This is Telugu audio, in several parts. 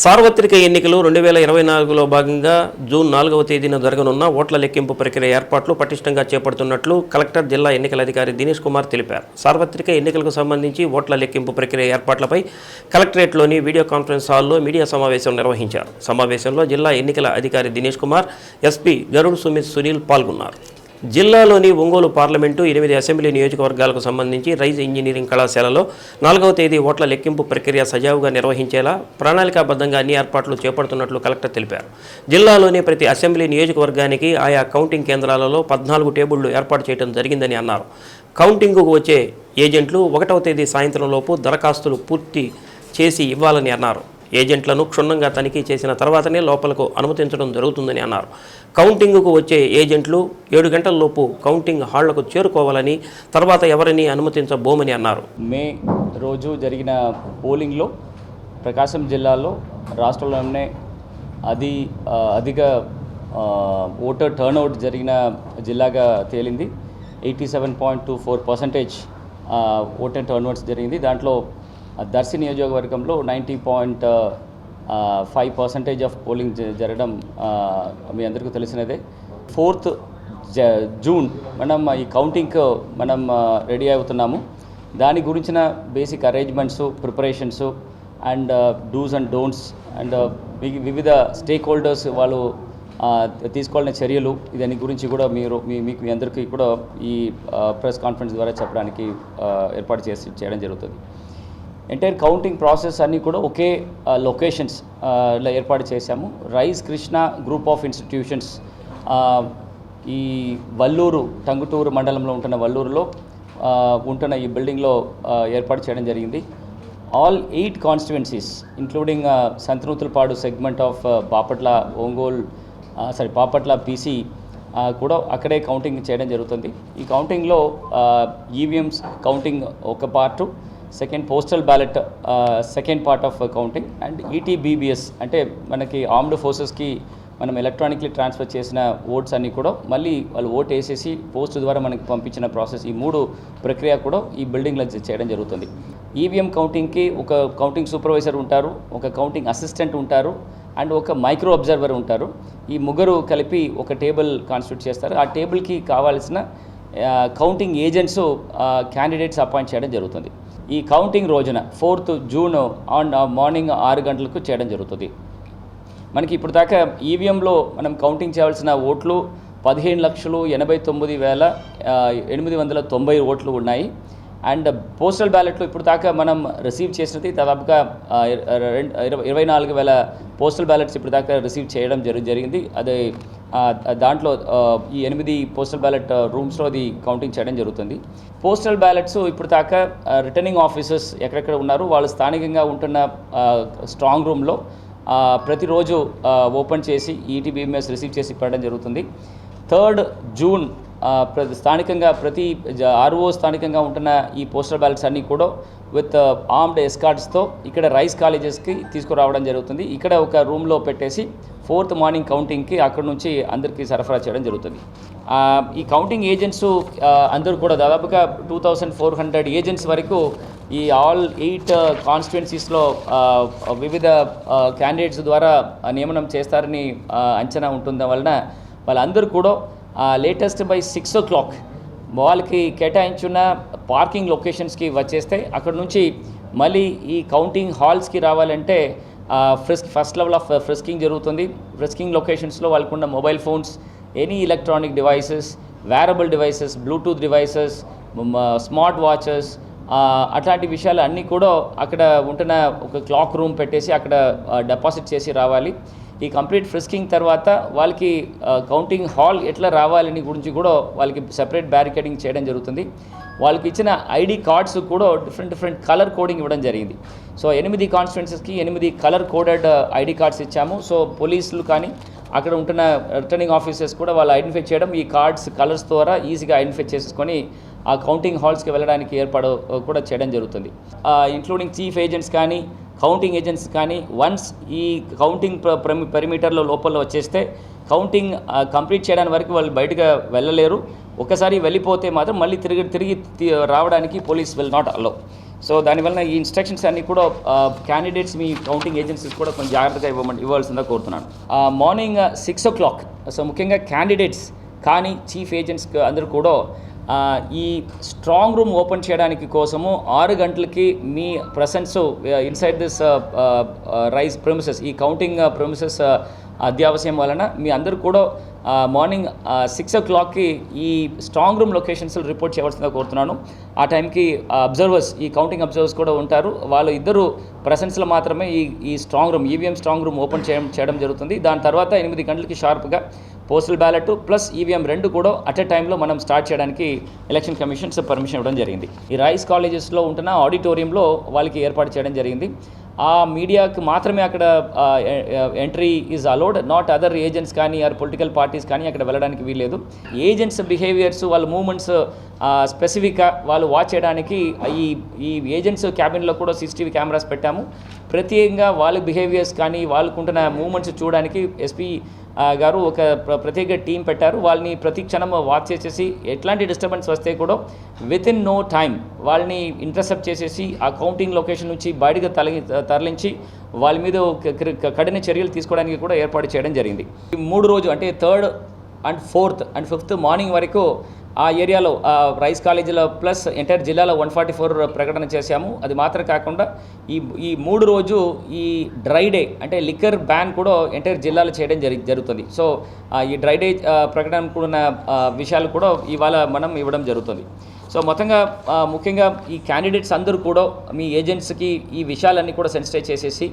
సార్వత్రిక ఎన్నికలు రెండు వేల ఇరవై నాలుగులో భాగంగా జూన్ నాలుగవ తేదీన జరగనున్న ఓట్ల లెక్కింపు ప్రక్రియ ఏర్పాట్లు పటిష్టంగా చేపడుతున్నట్లు కలెక్టర్ జిల్లా ఎన్నికల అధికారి దినేష్ కుమార్ తెలిపారు. సార్వత్రిక ఎన్నికలకు సంబంధించి ఓట్ల లెక్కింపు ప్రక్రియ ఏర్పాట్లపై కలెక్టరేట్లోని వీడియో కాన్ఫరెన్స్ హాల్లో మీడియా సమావేశం నిర్వహించారు. సమావేశంలో జిల్లా ఎన్నికల అధికారి దినేష్ కుమార్ ఎస్పీ గరుడ్ సుమిత్ సునీల్ పాల్గొన్నారు. జిల్లాలోని ఒంగోలు పార్లమెంటు ఎనిమిది అసెంబ్లీ నియోజకవర్గాలకు సంబంధించి రైజ్ ఇంజనీరింగ్ కళాశాలలో నాలుగవ తేదీ ఓట్ల లెక్కింపు ప్రక్రియ సజావుగా నిర్వహించేలా ప్రణాళికాబద్ధంగా అన్ని ఏర్పాట్లు చేపడుతున్నట్లు కలెక్టర్ తెలిపారు. జిల్లాలోని ప్రతి అసెంబ్లీ నియోజకవర్గానికి ఆయా కౌంటింగ్ కేంద్రాలలో పద్నాలుగు టేబుళ్ళు ఏర్పాటు చేయడం జరిగిందని అన్నారు. కౌంటింగ్కు వచ్చే ఏజెంట్లు ఒకటవ తేదీ సాయంత్రంలోపు దరఖాస్తులు పూర్తి చేసి ఇవ్వాలని అన్నారు. ఏజెంట్లను క్షుణ్ణంగా తనిఖీ చేసిన తర్వాతనే లోపలకు అనుమతించడం జరుగుతుందని అన్నారు. కౌంటింగ్కు వచ్చే ఏజెంట్లు ఏడు గంటలలోపు కౌంటింగ్ హాళ్ళకు చేరుకోవాలని తర్వాత ఎవరిని అనుమతించబోమని అన్నారు. మే రోజు జరిగిన పోలింగ్లో ప్రకాశం జిల్లాలో రాష్ట్రంలోనే అది అధిక ఓటర్ టర్న్అవుట్ జరిగిన జిల్లాగా తేలింది. Eighty seven point two four percentage voter turnouts జరిగింది. దాంట్లో దర్శి నియోజకవర్గంలో ninety point five percentage of polling జ- జరగడం మీ అందరికీ తెలిసినదే. ఫోర్త్ జ జూన్ మనం ఈ కౌంటింగ్కి మనం రెడీ అవుతున్నాము. దాని గురించిన basic arrangements preparations and dos and don'ts and వివిధ స్టేక్ హోల్డర్స్ వాళ్ళు తీసుకోవాలని తీసుకోవాలనే చర్యలు దాని గురించి కూడా మీరు మీ మీకు మీ అందరికీ కూడా ఈ ప్రెస్ కాన్ఫరెన్స్ ద్వారా చెప్పడానికి ఏర్పాటు చేసి చేయడం జరుగుతుంది. ఎంటైర్ కౌంటింగ్ ప్రాసెస్ అన్నీ కూడా ఒకే లొకేషన్స్లో ఏర్పాటు చేశాము. Rise Krishna group of institutions ఈ వల్లూరు టంగుటూరు మండలంలో ఉంటున్న వల్లూరులో ఉంటున్న ఈ బిల్డింగ్లో ఏర్పాటు చేయడం జరిగింది. All eight constituencies including Santhanuthalapadu segment of Bapatla Ongole sorry Bapatla PC కూడా అక్కడే కౌంటింగ్ చేయడం జరుగుతుంది. ఈ కౌంటింగ్లో ఈవీఎంస్ కౌంటింగ్ ఒక part second postal ballot second part of counting and ETBBS అంటే మనకి ఆర్మ్డ్ ఫోర్సెస్కి మనం ఎలక్ట్రానిక్లీ ట్రాన్స్ఫర్ చేసిన ఓట్స్ అన్నీ కూడా మళ్ళీ వాళ్ళు ఓట్ వేసేసి పోస్ట్ ద్వారా మనకి పంపించిన ప్రాసెస్ ఈ మూడు ప్రక్రియ కూడా ఈ బిల్డింగ్లో చేయడం జరుగుతుంది. ఈవీఎం కౌంటింగ్కి ఒక కౌంటింగ్ సూపర్వైజర్ ఉంటారు ఒక కౌంటింగ్ అసిస్టెంట్ ఉంటారు అండ్ ఒక మైక్రో అబ్జర్వర్ ఉంటారు. ఈ ముగ్గురు కలిపి ఒక టేబుల్ కాన్స్టిట్యూట్ చేస్తారు. ఆ టేబుల్కి కావాల్సిన కౌంటింగ్ ఏజెంట్స్ క్యాండిడేట్స్ అపాయింట్ చేయడం జరుగుతుంది. ఈ కౌంటింగ్ రోజున ఫోర్త్ జూన్ ఆన్ మార్నింగ్ ఆరు గంటలకు చేయడం జరుగుతుంది. మనకి ఇప్పుడు దాకా ఈవీఎంలో మనం కౌంటింగ్ చేయాల్సిన ఓట్లు పదిహేను లక్షలు ఎనభై తొమ్మిది వేల ఎనిమిది వందల తొంభై ఓట్లు ఉన్నాయి. అండ్ పోస్టల్ బ్యాలెట్లు ఇప్పుడు దాకా మనం రిసీవ్ చేసినది దాదాపుగా రెండు- ఇరవై నాలుగు వేల పోస్టల్ బ్యాలెట్స్ ఇప్పుడు దాకా రిసీవ్ చేయడం జరి జరిగింది. అది దాంట్లో ఈ ఎనిమిది పోస్టల్ బ్యాలెట్ రూమ్స్లో అది కౌంటింగ్ చేయడం జరుగుతుంది. పోస్టల్ బ్యాలెట్స్ ఇప్పుడు దాకా రిటర్నింగ్ ఆఫీసర్స్ ఎక్కడెక్కడ ఉన్నారు వాళ్ళు స్థానికంగా ఉంటున్న స్ట్రాంగ్ రూమ్లో ప్రతిరోజు ఓపెన్ చేసి ఈటీబీఎంఎస్ రిసీవ్ చేసి పెట్టడం జరుగుతుంది. థర్డ్ జూన్ ప్ర- స్థానికంగా ప్రతి జ- ఆర్ఓ స్థానికంగా ఉంటున్న ఈ పోస్టల్ బ్యాలెట్స్ అన్నీ కూడా విత్ ఆర్మ్డ్ ఎస్కార్డ్స్తో ఇక్కడ రైస్ కాలేజెస్కి తీసుకురావడం జరుగుతుంది. ఇక్కడ ఒక రూమ్లో పెట్టేసి ఫోర్త్ మార్నింగ్ కౌంటింగ్కి అక్కడ నుంచి అందరికీ సరఫరా చేయడం జరుగుతుంది. ఈ కౌంటింగ్ ఏజెంట్స్ అందరూ కూడా దాదాపుగా two thousand four hundred agents వరకు ఈ ఆల్ ఎయిట్ కాన్స్టిట్యున్సీస్లో వివిధ క్యాండిడేట్స్ ద్వారా నియమనం చేస్తారని అంచనా ఉంటుంది వలన వాళ్ళందరూ కూడా latest by six o'clock వాళ్ళకి కేటాయించున్న పార్కింగ్ లొకేషన్స్కి వచ్చేస్తే అక్కడ నుంచి మళ్ళీ ఈ కౌంటింగ్ హాల్స్కి రావాలంటే frisk first level of frisking జరుగుతుంది. ఫ్రిస్కింగ్ లొకేషన్స్లో వాళ్ళకున్న mobile phones any electronic devices wearable devices Bluetooth devices smart watches అట్లాంటి విషయాలు అన్నీ కూడా అక్కడ ఉంటున్న ఒక క్లాక్ రూమ్ పెట్టేసి అక్కడ డిపాజిట్ చేసి రావాలి. ఈ కంప్లీట్ ఫ్రిస్కింగ్ తర్వాత వాళ్ళకి కౌంటింగ్ హాల్ ఎట్లా రావాలని గురించి కూడా వాళ్ళకి సెపరేట్ బ్యారికేడింగ్ చేయడం జరుగుతుంది. వాళ్ళకి ఇచ్చిన ఐడి కార్డ్స్ కూడా డిఫరెంట్ డిఫరెంట్ కలర్ కోడింగ్ ఇవ్వడం జరిగింది. సో ఎనిమిది కాన్స్టిట్యున్సీస్కి ఎనిమిది colour coded uh, ID cards ఇచ్చాము. సో పోలీసులు కానీ అక్కడ ఉంటున్న రిటర్నింగ్ ఆఫీసర్స్ కూడా వాళ్ళు ఐడెంటిఫై చేయడం ఈ కార్డ్స్ కలర్స్ ద్వారా ఈజీగా ఐడెంటిఫై చేసుకొని ఆ కౌంటింగ్ హాల్స్కి వెళ్ళడానికి ఏర్పాటు uh, కూడా చేయడం జరుగుతుంది. ఇంక్లూడింగ్ చీఫ్ ఏజెంట్స్ కానీ కౌంటింగ్ ఏజెన్సీ కానీ వన్స్ ఈ కౌంటింగ్ పెరిమీటర్లో లోపల వచ్చేస్తే కౌంటింగ్ కంప్లీట్ చేయడానికి వరకు వాళ్ళు బయటగా వెళ్ళలేరు. ఒకసారి వెళ్ళిపోతే మాత్రం మళ్ళీ తిరిగి తిరిగి రావడానికి police will not allow so దానివల్ల ఈ ఇన్స్ట్రక్షన్స్ అన్ని కూడా క్యాండిడేట్స్ మీ కౌంటింగ్ ఏజెన్సీస్ కూడా కొంచెం జాగ్రత్తగా ఇవ్వమని ఇవ్వాల్సిందిగా కోరుతున్నాను. Morning six o'clock so ముఖ్యంగా క్యాండిడేట్స్ కానీ చీఫ్ ఏజెంట్స్ అందరూ కూడా ఈ స్ట్రాంగ్ రూమ్ ఓపెన్ చేయడానికి కోసము ఆరు గంటలకి మీ presence inside this rice premises ఈ కౌంటింగ్ ప్రొమిసెస్ అత్యావశ్యం వలన మీ అందరూ కూడా మార్నింగ్ సిక్స్ ఓ క్లాక్కి ఈ స్ట్రాంగ్ రూమ్ లొకేషన్స్ రిపోర్ట్ చేయవలసిందిగా కోరుతున్నాను. ఆ టైంకి అబ్జర్వర్స్ ఈ కౌంటింగ్ అబ్జర్వర్స్ కూడా ఉంటారు. వాళ్ళు ఇద్దరు ప్రసెన్స్లో మాత్రమే ఈ ఈ strong room EVM strong room open చేయడం చేయడం జరుగుతుంది. దాని తర్వాత ఎనిమిది గంటలకి షార్ప్గా పోస్టల్ బ్యాలెట్ ప్లస్ ఈవీఎం రెండు కూడా అట్ ఎ టైంలో మనం స్టార్ట్ చేయడానికి ఎలక్షన్ కమిషన్స్ పర్మిషన్ ఇవ్వడం జరిగింది. ఈ రైస్ కాలేజెస్లో ఉంటున్న ఆడిటోరియంలో వాళ్ళకి ఏర్పాటు చేయడం జరిగింది. ఆ మీడియాకి మాత్రమే అక్కడ entry is allowed not other agents కానీ ఆర్ పొలిటికల్ పార్టీస్ కానీ అక్కడ వెళ్ళడానికి వీల్లేదు. ఏజెంట్స్ బిహేవియర్స్ వాళ్ళ మూమెంట్స్ స్పెసిఫిక్గా వాళ్ళు వాచ్ చేయడానికి ఈ ఈ ఏజెంట్స్ క్యాబిన్లో కూడా సీసీటీవీ కెమెరాస్ పెట్టాము. ప్రత్యేకంగా వాళ్ళ బిహేవియర్స్ కానీ వాళ్ళకుంటున్న మూమెంట్స్ చూడడానికి ఎస్పీ గారు ఒక ప్ర- ప్రత్యేక టీం పెట్టారు. వాళ్ళని ప్రతి క్షణం వాచ్ చేసేసి ఎట్లాంటి డిస్టర్బెన్స్ వస్తే కూడా విత్ ఇన్ నో టైం వాళ్ళని ఇంటర్సెప్ట్ చేసేసి ఆ కౌంటింగ్ లొకేషన్ నుంచి బయటకు తలగి తరలించి వాళ్ళ మీద ఒక కఠిన చర్యలు తీసుకోవడానికి కూడా ఏర్పాటు చేయడం జరిగింది. ఈ మూడు రోజు అంటే third and fourth and fifth morning వరకు ఆ ఏరియాలో రైస్ కాలేజీలో ప్లస్ ఎంటైర్ జిల్లాలో వన్ ఫార్టీ ఫోర్ ప్రకటన చేశాము. అది మాత్రం కాకుండా ఈ ఈ మూడు రోజు ఈ డ్రై డే అంటే లిక్కర్ బ్యాన్ కూడా ఎంటైర్ జిల్లాలో చేయడం జరి జరుగుతుంది. సో ఈ డ్రై డే ప్రకటన కూడిన విషయాలు కూడా ఇవాళ మనం ఇవ్వడం జరుగుతుంది. సో మొత్తంగా ముఖ్యంగా ఈ క్యాండిడేట్స్ అందరూ కూడా మీ ఏజెంట్స్కి ఈ విషయాలన్నీ కూడా సెన్సిటైజ్ చేసేసి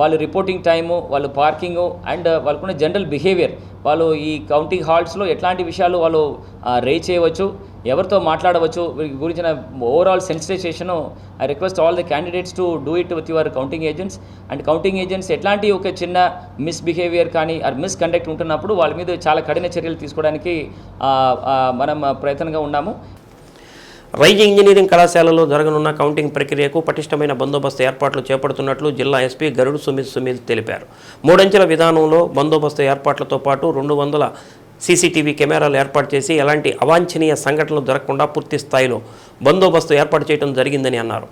వాళ్ళు రిపోర్టింగ్ టైము వాళ్ళు పార్కింగు అండ్ uh, వాళ్ళకున్న జనరల్ బిహేవియర్ వాళ్ళు ఈ కౌంటింగ్ హాల్స్లో ఎట్లాంటి విషయాలు వాళ్ళు రే చేయవచ్చు ఎవరితో మాట్లాడవచ్చు వీటి గురించిన overall sensitisation I request all the candidates to do it with your counting agents and counting agents ఎట్లాంటి ఒక చిన్న మిస్బిహేవియర్ కానీ ఆర్ మిస్కండక్ట్ ఉంటున్నప్పుడు వాళ్ళ మీద చాలా కఠిన చర్యలు తీసుకోవడానికి మనం ప్రయత్నంగా ఉన్నాము. రైజ్ ఇంజనీరింగ్ కళాశాలలో జరగనున్న కౌంటింగ్ ప్రక్రియకు పటిష్టమైన బందోబస్తు ఏర్పాట్లు చేపడుతున్నట్లు జిల్లా ఎస్పీ గరుడు సుమిత్ సుమిత్ తెలిపారు. మూడంచెల విధానంలో బందోబస్తు ఏర్పాట్లతో పాటు రెండు వందల సీసీటీవీ కెమెరాలు ఏర్పాటు చేసి ఎలాంటి అవాంఛనీయ సంఘటనలు జరగకుండా పూర్తి స్థాయిలో బందోబస్తు ఏర్పాటు చేయడం జరిగిందని అన్నారు.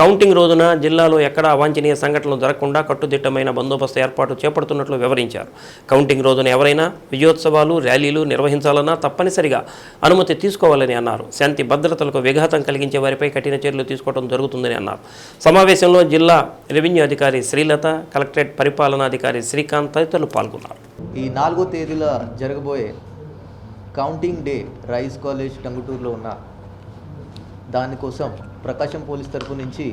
కౌంటింగ్ రోజున జిల్లాలో ఎక్కడ అవాంఛనీయ సంఘటనలు జరగకుండా కట్టుదిట్టమైన బందోబస్తు ఏర్పాటు చేపడుతున్నట్లు వివరించారు. కౌంటింగ్ రోజున ఎవరైనా విజయోత్సవాలు ర్యాలీలు నిర్వహించాలన్నా తప్పనిసరిగా అనుమతి తీసుకోవాలని అన్నారు. శాంతి భద్రతలకు విఘాతం కలిగించే వారిపై కఠిన చర్యలు తీసుకోవడం జరుగుతుందని అన్నారు. సమావేశంలో జిల్లా రెవెన్యూ అధికారి శ్రీలత కలెక్టరేట్ పరిపాలనాధికారి శ్రీకాంత్ తదితరులు పాల్గొన్నారు. ఈ నాలుగో తేదీల జరగబోయే కౌంటింగ్ డే రైస్ కాలేజ్ టంగుటూరులో ఉన్న దానికోసం ప్రకాశం పోలీస్ తరపు నుంచి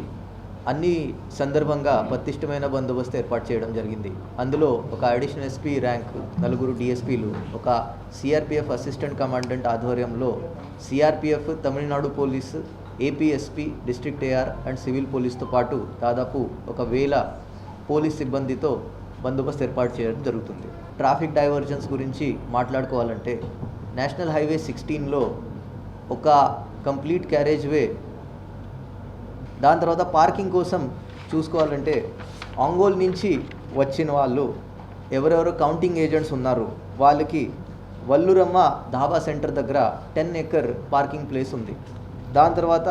అన్ని సందర్భంగా పటిష్టమైన బందోబస్తు ఏర్పాటు చేయడం జరిగింది. అందులో ఒక అడిషనల్ ఎస్పీ ర్యాంక్ నలుగురు డిఎస్పీలు ఒక సిఆర్పిఎఫ్ అసిస్టెంట్ కమాండెంట్ ఆధ్వర్యంలో CRPF Tamil Nadu police APSP district AR and civil పోలీస్తో పాటు దాదాపు ఒక వేల పోలీస్ సిబ్బందితో బందోబస్తు ఏర్పాటు చేయడం జరుగుతుంది. ట్రాఫిక్ డైవర్జన్స్ గురించి మాట్లాడుకోవాలంటే నేషనల్ హైవే సిక్స్టీన్లో ఒక కంప్లీట్ క్యారేజ్ వే దాని తర్వాత పార్కింగ్ కోసం చూసుకోవాలంటే ఒంగోలు నుంచి వచ్చిన వాళ్ళు ఎవరెవరు కౌంటింగ్ ఏజెంట్స్ ఉన్నారు వాళ్ళకి వల్లురమ్మ ధాబా సెంటర్ దగ్గర టెన్ ఎకర్ పార్కింగ్ ప్లేస్ ఉంది. దాని తర్వాత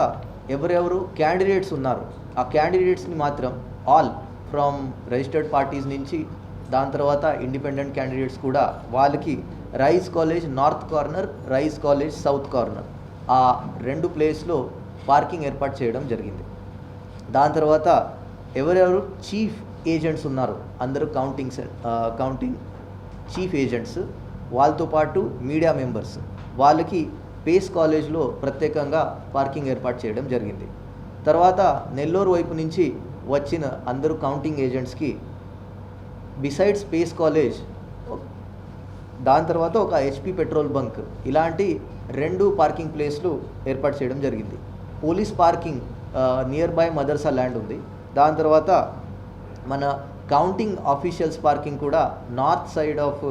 ఎవరెవరు క్యాండిడేట్స్ ఉన్నారు ఆ క్యాండిడేట్స్ని మాత్రం ఆల్ ఫ్రమ్ రిజిస్టర్డ్ పార్టీస్ నుంచి దాని తర్వాత ఇండిపెండెంట్ క్యాండిడేట్స్ కూడా వాళ్ళకి Rise college north corner Rise college south corner. ఆ రెండు ప్లేస్లో పార్కింగ్ ఏర్పాటు చేయడం జరిగింది. దాని తర్వాత ఎవరెవరు? చీఫ్ ఏజెంట్స్ ఉన్నారు. అందరూ కౌంటింగ్ కౌంటింగ్ చీఫ్ ఏజెంట్స్. వాళ్ళతో పాటు మీడియా మెంబర్స్. వాళ్ళకి పేస్ కాలేజ్లో ప్రత్యేకంగా పార్కింగ్ ఏర్పాటు చేయడం జరిగింది. తర్వాత నెల్లూరు వైపు నుంచి వచ్చిన అందరూ కౌంటింగ్ ఏజెంట్స్కి బిసైడ్ స్పేస్ కాలేజ్ దాని తర్వాత ఒక హెచ్పి పెట్రోల్ బంక్ ఇలాంటి రెండు పార్కింగ్ ప్లేస్లు ఏర్పాటు చేయడం జరిగింది. పోలీస్ పార్కింగ్ నియర్ బై మదర్సా ల్యాండ్ ఉంది. దాని తర్వాత మన కౌంటింగ్ ఆఫీషియల్స్ పార్కింగ్ కూడా north side of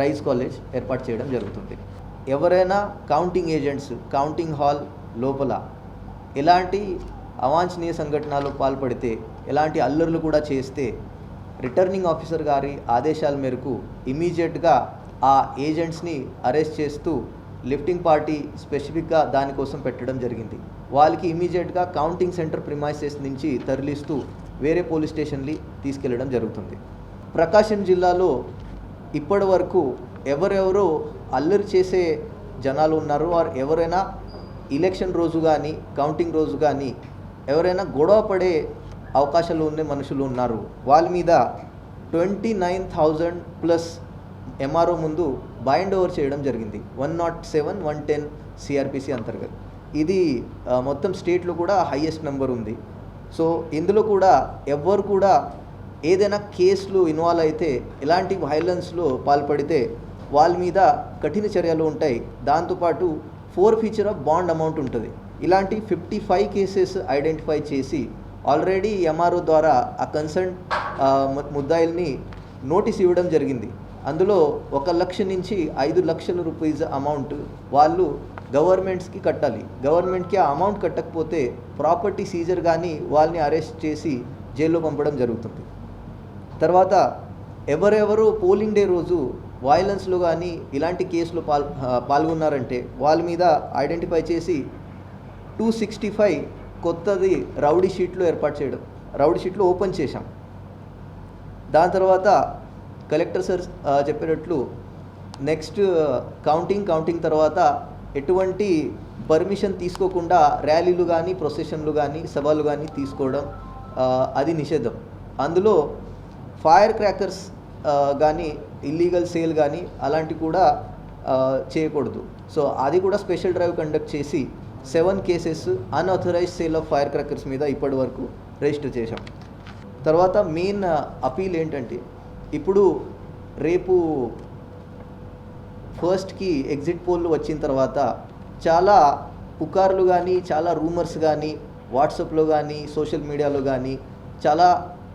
Rise college ఏర్పాటు చేయడం జరుగుతుంది. ఎవరైనా కౌంటింగ్ ఏజెంట్స్ కౌంటింగ్ హాల్ లోపల ఎలాంటి అవాంఛనీయ సంఘటనలు పాల్పడితే ఎలాంటి అల్లర్లు కూడా చేస్తే రిటర్నింగ్ ఆఫీసర్ గారి ఆదేశాల మేరకు ఇమీడియట్గా ఆ ఏజెంట్స్ని అరెస్ట్ చేస్తూ లిఫ్టింగ్ పార్టీ స్పెసిఫిక్గా దానికోసం పెట్టడం జరిగింది. వాళ్ళకి ఇమీడియట్గా కౌంటింగ్ సెంటర్ ప్రిమైసెస్ నుంచి తరలిస్తూ వేరే పోలీస్ స్టేషన్కి తీసుకెళ్ళడం జరుగుతుంది. ప్రకాశం జిల్లాలో ఇప్పటి వరకు ఎవరెవరో అల్లరి చేసే జనాలు ఉన్నారు. ఆర్ ఎవరైనా ఎలక్షన్ రోజు కానీ కౌంటింగ్ రోజు కానీ ఎవరైనా గొడవ పడే అవకాశాలు ఉన్న మనుషులు ఉన్నారు. వాళ్ళ మీద twenty nine thousand plus MRO ముందు బైండ్ ఓవర్ చేయడం జరిగింది. One not seven one ten CrPC అంతర్గత. ఇది మొత్తం స్టేట్లో కూడా హైయెస్ట్ నెంబర్ ఉంది. సో ఇందులో కూడా ఎవ్వరు కూడా ఏదైనా కేసులు ఇన్వాల్వ్ అయితే ఎలాంటి వైలెన్స్లో పాల్పడితే వాళ్ళ మీద కఠిన చర్యలు ఉంటాయి. దాంతోపాటు forfeiture of bond amount ఉంటుంది. ఇలాంటి ఫిఫ్టీ ఫైవ్ కేసెస్ ఐడెంటిఫై చేసి ఆల్రెడీ ఎంఆర్ఓ ద్వారా ఆ కన్సర్న్ ముద్దాయిల్ని నోటీస్ ఇవ్వడం జరిగింది. అందులో ఒక లక్ష నుంచి ఐదు లక్షల రూపీస్ అమౌంట్ వాళ్ళు గవర్నమెంట్స్కి కట్టాలి. గవర్నమెంట్కి ఆ అమౌంట్ కట్టకపోతే ప్రాపర్టీ సీజర్ కానీ వాళ్ళని అరెస్ట్ చేసి జైల్లో పంపడం జరుగుతుంది. తర్వాత ఎవరెవరు పోలింగ్ డే రోజు వైలెన్స్లో కానీ ఇలాంటి కేసులో పాల్ పాల్గొన్నారంటే వాళ్ళ మీద ఐడెంటిఫై చేసి టూ సిక్స్టీ ఫైవ్ కొత్తది రౌడీ షీట్లో ఏర్పాటు చేయడం రౌడీ షీట్లో ఓపెన్ చేశాం. దాని తర్వాత కలెక్టర్ సార్ చెప్పినట్లు నెక్స్ట్ కౌంటింగ్ కౌంటింగ్ తర్వాత ఎటువంటి పర్మిషన్ తీసుకోకుండా ర్యాలీలు కానీ ప్రొసెషన్లు కానీ సభలు కానీ తీసుకోవడం అది నిషేధం. అందులో ఫైర్ క్రాకర్స్ కానీ ఇల్లీగల్ సేల్ కానీ అలాంటి కూడా చేయకూడదు. సో అది కూడా స్పెషల్ డ్రైవ్ కండక్ట్ చేసి seven cases unauthorise sale of fire crackers మీద ఇప్పటి వరకు రిజిస్టర్ చేశాం. తర్వాత మెయిన్ అపీల్ ఏంటంటే ఇప్పుడు రేపు ఫస్ట్కి ఎగ్జిట్ పోల్ వచ్చిన తర్వాత చాలా పుకార్లు కానీ చాలా రూమర్స్ కానీ వాట్సాప్లో కానీ సోషల్ మీడియాలో కానీ చాలా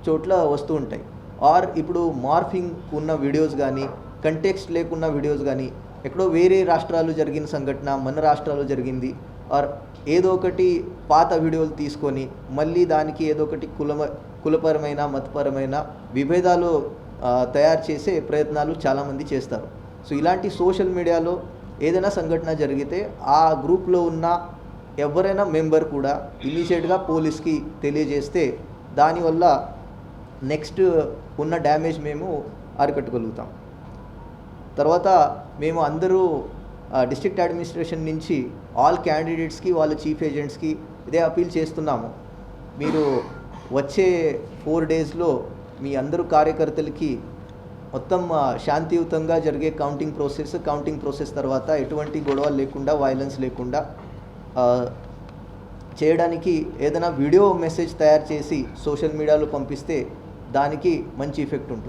చోట్ల వస్తూ ఉంటాయి. ఆర్ ఇప్పుడు మార్ఫింగ్ ఉన్న వీడియోస్ కానీ కంటెక్స్ట్ లేకున్న వీడియోస్ కానీ ఎక్కడో వేరే రాష్ట్రాలు జరిగిన సంఘటన మన రాష్ట్రాల్లో జరిగింది ఆర్ ఏదో ఒకటి పాత వీడియోలు తీసుకొని మళ్ళీ దానికి ఏదో ఒకటి కులమ కులపరమైన మతపరమైన విభేదాలు తయారు చేసే ప్రయత్నాలు చాలామంది చేస్తారు. సో ఇలాంటి సోషల్ మీడియాలో ఏదైనా సంఘటన జరిగితే ఆ గ్రూప్లో ఉన్న ఎవరైనా మెంబర్ కూడా ఇమీడియట్గా పోలీస్కి తెలియజేస్తే దానివల్ల నెక్స్ట్ ఉన్న డ్యామేజ్ మేము అరికట్టగలుగుతాం. తర్వాత మేము అందరూ డిస్ట్రిక్ట్ అడ్మినిస్ట్రేషన్ నుంచి ఆల్ క్యాండిడేట్స్కి వాళ్ళ చీఫ్ ఏజెంట్స్కి ఇదే అపీల్ చేస్తున్నాము. మీరు వచ్చే ఫోర్ డేస్లో మీ అందరూ కార్యకర్తలకి మొత్తం శాంతియుతంగా జరిగే కౌంటింగ్ ప్రాసెస్ కౌంటింగ్ ప్రాసెస్ తర్వాత ఎటువంటి గొడవలు లేకుండా వైలెన్స్ లేకుండా చేయడానికి ఏదైనా వీడియో మెసేజ్ తయారు చేసి సోషల్ మీడియాలో పంపిస్తే దానికి మంచి ఎఫెక్ట్ ఉంటుంది.